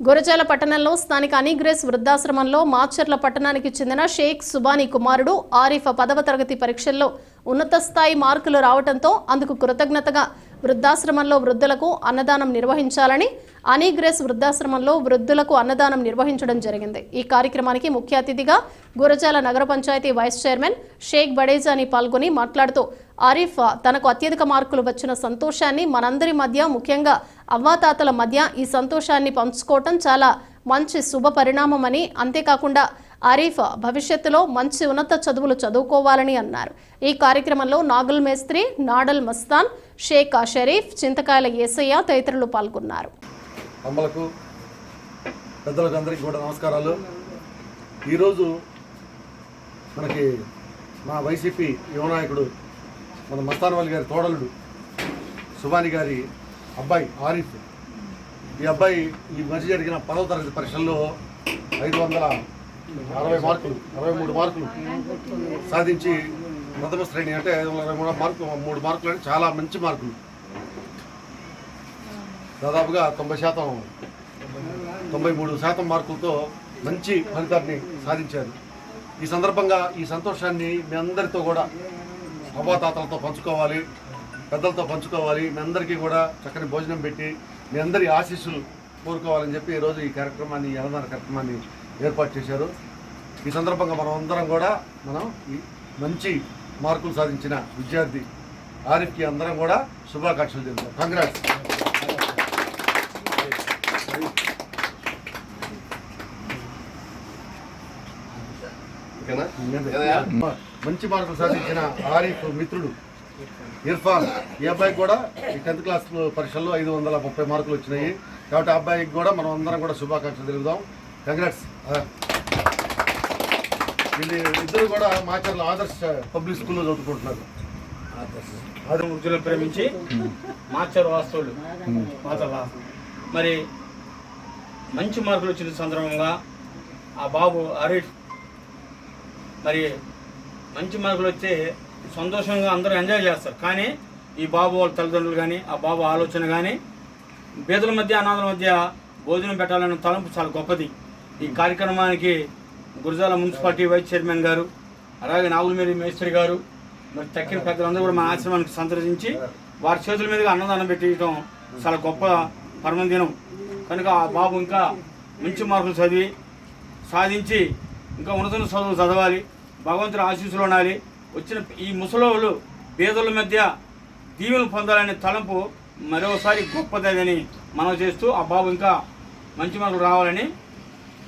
గురజాల పట్టణంలో స్థానిక అనిగ్రేస్ వృద్ధాశ్రమంలో మాచర్ల పట్టణానికి చెందిన షేక్ సుబానీ కుమారుడు ఆరిఫ్ పదవ తరగతి పరీక్షల్లో ఉన్నత స్థాయి మార్కులు రావడంతో అందుకు కృతజ్ఞతగా వృద్ధాశ్రమంలో వృద్ధులకు అన్నదానం నిర్వహించాలని అనీగ్రేస్ వృద్ధాశ్రమంలో వృద్ధులకు అన్నదానం నిర్వహించడం జరిగింది. ఈ కార్యక్రమానికి ముఖ్య అతిథిగా గురజాల నగర పంచాయతీ వైస్ చైర్మన్ షేక్ బడేజాని పాల్గొని మాట్లాడుతూ ఆరిఫ్ తనకు అత్యధిక మార్కులు వచ్చిన సంతోషాన్ని మనందరి మధ్య ముఖ్యంగా అవ్వాతాతల మధ్య ఈ సంతోషాన్ని పంచుకోవటం చాలా మంచి శుభ పరిణామమని అంతేకాకుండా ఆరీఫ్ భవిష్యత్తులో మంచి ఉన్నత చదువులు చదువుకోవాలని అన్నారు. ఈ కార్యక్రమంలో నాగుల్ మేస్త్రి నాడల్ మస్తాన్ షేక్ షరీఫ్ చింతకాయల ఏసయ్య తదితరులు పాల్గొన్నారు. అమ్మలకు పెద్దలకు అందరికీ కూడా నమస్కారాలు. ఈరోజు మనకి మా వైసీపీ యువనాయకుడు మన మస్తానవల్లి గారి తోడలుడు సుభాని గారి అబ్బాయి ఆరిఫ్. ఈ అబ్బాయి ఈ మధ్య జరిగిన పదవ తరగతి పరీక్షల్లో ఐదు వందల అరవై మార్కులు అరవై మూడు మార్కులు సాధించి ప్రథమ శ్రేణి అంటే ఐదు వందల అరవై మూడు మార్కులు మూడు మార్కులు అంటే చాలా మంచి మార్కులు. దాదాపుగా తొంభై శాతం తొంభై మూడు శాతం మార్కులతో మంచి ఫలితాన్ని సాధించారు. ఈ సందర్భంగా ఈ సంతోషాన్ని మీ అందరితో కూడా అవ్వాతాతలతో పంచుకోవాలి పెద్దలతో పంచుకోవాలి మీ అందరికీ కూడా చక్కని భోజనం పెట్టి మీ అందరి ఆశీస్సులు కోరుకోవాలని చెప్పి ఈరోజు ఈ కార్యక్రమాన్ని ఈ అన్నదాన కార్యక్రమాన్ని ఏర్పాటు చేశారు. ఈ సందర్భంగా మనం అందరం కూడా మనం మంచి మార్కులు సాధించిన విద్యార్థి ఆరిఫ్కి అందరం కూడా శుభాకాంక్షలు చెబుతాం కంగ్రాట్స్ మంచి మార్కులు సాధించిన ఆరిఫ్ మిత్రుడు ఇర్ఫాన్. ఈ అబ్బాయికి కూడా ఈ టెన్త్ క్లాస్ పరీక్షల్లో ఐదు వందల ముప్పై మార్కులు వచ్చినాయి. కాబట్టి ఆ అబ్బాయికి కూడా మనం అందరం కూడా శుభాకాంక్షలు తెలుపుదాం. కంగ్రాట్స్ వీళ్ళు ఇద్దరు కూడా మాచర్ల ఆదర్శ పబ్లిక్ స్కూల్లో చదువుకుంటున్నారు. ఆదరణ వృత్తులను ప్రేమించి మాచర్ వాస్తవులు. మాచర్ల మరి మంచి మార్కులు వచ్చిన సందర్భంగా ఆ బాబు అరీఫ్ మరి మంచి మార్కులు వచ్చి సంతోషంగా అందరూ ఎంజాయ్ చేస్తారు. కానీ ఈ బాబు వాళ్ళ తల్లిదండ్రులు కానీ ఆ బాబు ఆలోచన కానీ పేదల మధ్య అనాథల మధ్య భోజనం పెట్టాలన్న తలంపు చాలా గొప్పది. ఈ కార్యక్రమానికి గురజాల మున్సిపాలిటీ వైస్ చైర్మన్ గారు అలాగే నాగులమేరి మేస్త్రి గారు మరి తక్కిన పెద్దలందరూ కూడా మా ఆశ్రమానికి సందర్శించి వారి చేతుల మీదుగా అన్నదానం పెట్టడం చాలా గొప్ప పరమదినం కనుక ఆ బాబు ఇంకా మంచి మార్కులు చదివి సాధించి ఇంకా ఉన్నత చదువులు చదవాలి భగవంతుని ఆశీస్సులు ఉండాలి. వచ్చిన ఈ ముసలోళ్ళు పేదల మధ్య దీవెలు పొందాలనే తలంపు మరోసారి గొప్పదని మనం చేస్తూ ఆ బాబు ఇంకా మంచి మార్కులు రావాలని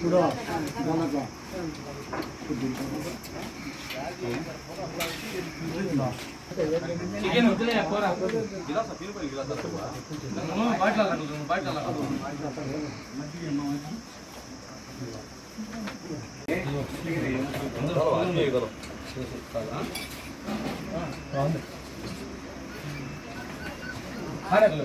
కూడా మనకు చికెన్ వద్దులే కూర గిలాస బయట బయట ಹಾರಾಗಲ್ಲ